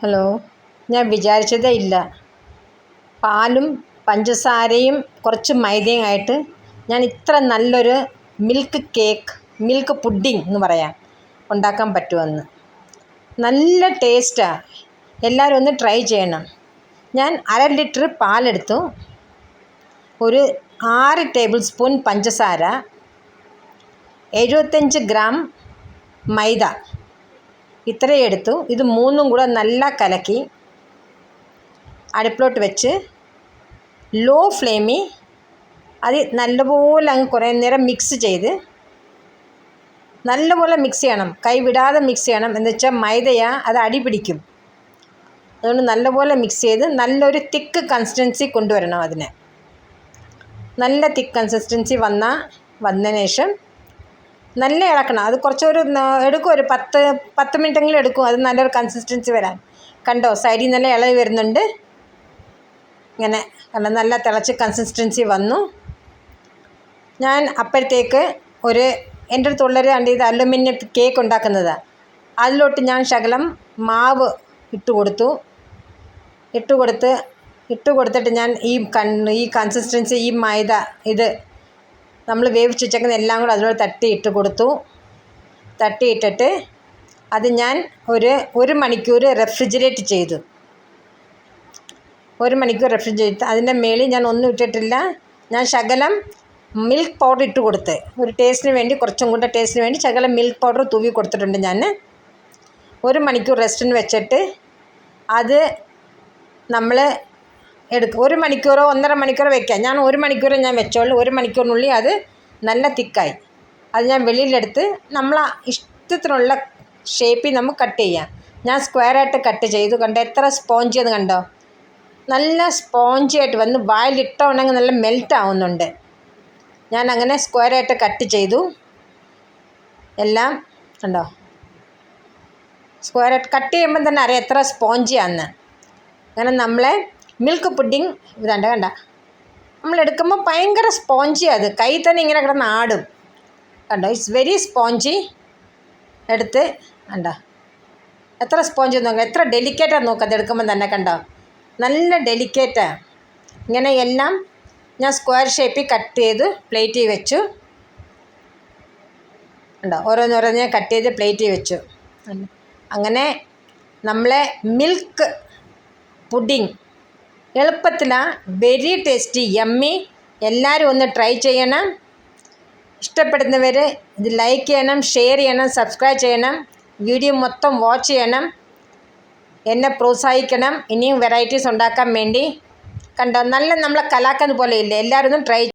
Hello ഞാൻ വിചാരിച്ചതേ ഇല്ല. പാലും പഞ്ചസാരയും കുറച്ച് മൈദയും ആയിട്ട് ഞാൻ ഇത്ര നല്ലൊരു മിൽക്ക് കേക്ക് മിൽക്ക് പുഡിംഗ് എന്ന് പറയാം ഉണ്ടാക്കാൻ പറ്റുമെന്ന്. നല്ല ടേസ്റ്റാണ് എല്ലാവരും ഒന്ന് ട്രൈ ചെയ്യണം. ഞാൻ അര ലിറ്റർ പാലെടുത്തു. ഒരു ആറ് ടേബിൾ സ്പൂൺ പഞ്ചസാര എഴുപത്തഞ്ച് ഗ്രാം മൈദ. ഇത്രയും എടുത്തു. ഇത് മൂന്നും കൂടെ നല്ല കലക്കി അടുപ്പിലോട്ട് വെച്ച് ലോ ഫ്ലെയിമിൽ അത് നല്ലപോലെ അങ്ങ് കുറേ നേരം മിക്സ് ചെയ്ത് നല്ലപോലെ മിക്സ് ചെയ്യണം. കൈ വിടാതെ മിക്സ് ചെയ്യണം. എന്ന് വെച്ചാൽ മൈദയാ അത് അടി പിടിക്കും. അതുകൊണ്ട് നല്ലപോലെ മിക്സ് ചെയ്ത് നല്ലൊരു തിക്ക് കൺസിസ്റ്റൻസി കൊണ്ടുവരണം അതിനെ. നല്ല തിക്ക് കൺസിസ്റ്റൻസി വന്ന വന്നതിന് ശേഷം നല്ല ഇളക്കണം. അത് കുറച്ചൊരു എടുക്കും. ഒരു പത്ത് പത്ത് മിനിറ്റെങ്കിലും എടുക്കും. അത് നല്ലൊരു കൺസിസ്റ്റൻസി വരാൻ. കണ്ടോ? സൈഡിൽ നല്ല ഇളകി വരുന്നുണ്ട്. ഇങ്ങനെ കണ്ടോ? നല്ല തിളച്ച് കൺസിസ്റ്റൻസി വന്നു. ഞാൻ അപ്പോഴത്തേക്ക് ഒരു എന്റെ അടുത്തുള്ളൊരു കണ്ട് ഇത് അലുമിനിയം കേക്ക് ഉണ്ടാക്കുന്നതാണ് അതിലോട്ട് ഞാൻ ശകലം മാവ് ഇട്ട് കൊടുത്തു. ഇട്ട് കൊടുത്ത് ഇട്ട് കൊടുത്തിട്ട് ഞാൻ ഈ കൺ ഈ കൺസിസ്റ്റൻസി ഈ മൈദ ഇത് നമ്മൾ വേവിച്ച് വെച്ചേക്കുന്ന എല്ലാം കൂടെ അതിനോട് തട്ടിയിട്ട് കൊടുത്തു. തട്ടിയിട്ടിട്ട് അത് ഞാൻ ഒരു ഒരു മണിക്കൂർ റെഫ്രിജറേറ്റ് ചെയ്തു. ഒരു മണിക്കൂർ റെഫ്രിജറേറ്റ് അതിന്റെ മേളിൽ ഞാൻ ഒന്നും ഇട്ടിട്ടില്ല. ഞാൻ ശകലം മിൽക്ക് പൗഡർ ഇട്ട് കൊടുത്ത്. ഒരു ടേസ്റ്റിന് വേണ്ടി കുറച്ചും കൂടെ ടേസ്റ്റിന് വേണ്ടി ശകലം മിൽക്ക് പൗഡർ തൂവി കൊടുത്തിട്ടുണ്ട് ഞാൻ. ഒരു മണിക്കൂർ റെസ്റ്റിന് വെച്ചിട്ട് അത് നമ്മൾ എടുക്കും. ഒരു മണിക്കൂറോ ഒന്നര മണിക്കൂറോ വെക്കാം. ഞാൻ ഒരു മണിക്കൂർ ഞാൻ വെച്ചോളൂ. ഒരു മണിക്കൂറിനുള്ളിൽ അത് നല്ല തിക്കായി. അത് ഞാൻ വെളിയിലെടുത്ത് നമ്മൾ ഇഷ്ടത്തിനുള്ള ഷേപ്പിൽ നമുക്ക് കട്ട് ചെയ്യാം. ഞാൻ സ്ക്വയറായിട്ട് കട്ട് ചെയ്തു. കണ്ടോ? എത്ര സ്പോഞ്ച് എന്ന് കണ്ടോ? നല്ല സ്പോഞ്ച് ആയിട്ട് വന്ന് വായിലിട്ട ഉണ്ടെങ്കിൽ നല്ല മെൽറ്റ് ആവുന്നുണ്ട്. ഞാൻ അങ്ങനെ സ്ക്വയറായിട്ട് കട്ട് ചെയ്തു. എല്ലാം കണ്ടോ? സ്ക്വയറായിട്ട് കട്ട് ചെയ്യുമ്പം തന്നെ അറിയാം എത്ര സ്പോഞ്ചിയാണെന്ന് അങ്ങനെ നമ്മളെ മിൽക്ക് പുഡിങ് ഇതാണ്ട് കണ്ട നമ്മൾ എടുക്കുമ്പോൾ ഭയങ്കര സ്പോഞ്ചി അത് കൈ തന്നെ ഇങ്ങനെ കിടന്ന് ആടും. കണ്ടോ? ഇറ്റ്സ് വെരി സ്പോഞ്ചി എടുത്ത് കണ്ടോ? എത്ര സ്പോഞ്ച് നോക്കാം. എത്ര ഡെലിക്കേറ്റാണ് നോക്കുക അത് എടുക്കുമ്പോൾ തന്നെ കണ്ടോ? നല്ല ഡെലിക്കേറ്റാണ് ഇങ്ങനെ എല്ലാം ഞാൻ സ്ക്വയർ ഷേപ്പിൽ കട്ട് ചെയ്ത് പ്ലേറ്റിൽ വെച്ചു. ഉണ്ടോ ഓരോന്നോരോന്ന് ഞാൻ കട്ട് ചെയ്ത് പ്ലേറ്റിൽ വെച്ചു. അങ്ങനെ നമ്മളെ മിൽക്ക് പുഡിംഗ് എളുപ്പത്തിലാണ് വെരി ടേസ്റ്റി യമ്മി എല്ലാവരും ഒന്ന് ട്രൈ ചെയ്യണം. ഇഷ്ടപ്പെടുന്നവർ ഇത് ലൈക്ക് ചെയ്യണം ഷെയർ ചെയ്യണം സബ്സ്ക്രൈബ് ചെയ്യണം. വീഡിയോ മൊത്തം വാച്ച് ചെയ്യണം. എന്നെ പ്രോത്സാഹിക്കണം. ഇനിയും വെറൈറ്റീസ് ഉണ്ടാക്കാൻ വേണ്ടി. കണ്ടോ? നല്ല നമ്മളെ കലാക്കത് പോലെ ഇല്ലേ? എല്ലാവരും ഒന്ന് ട്രൈ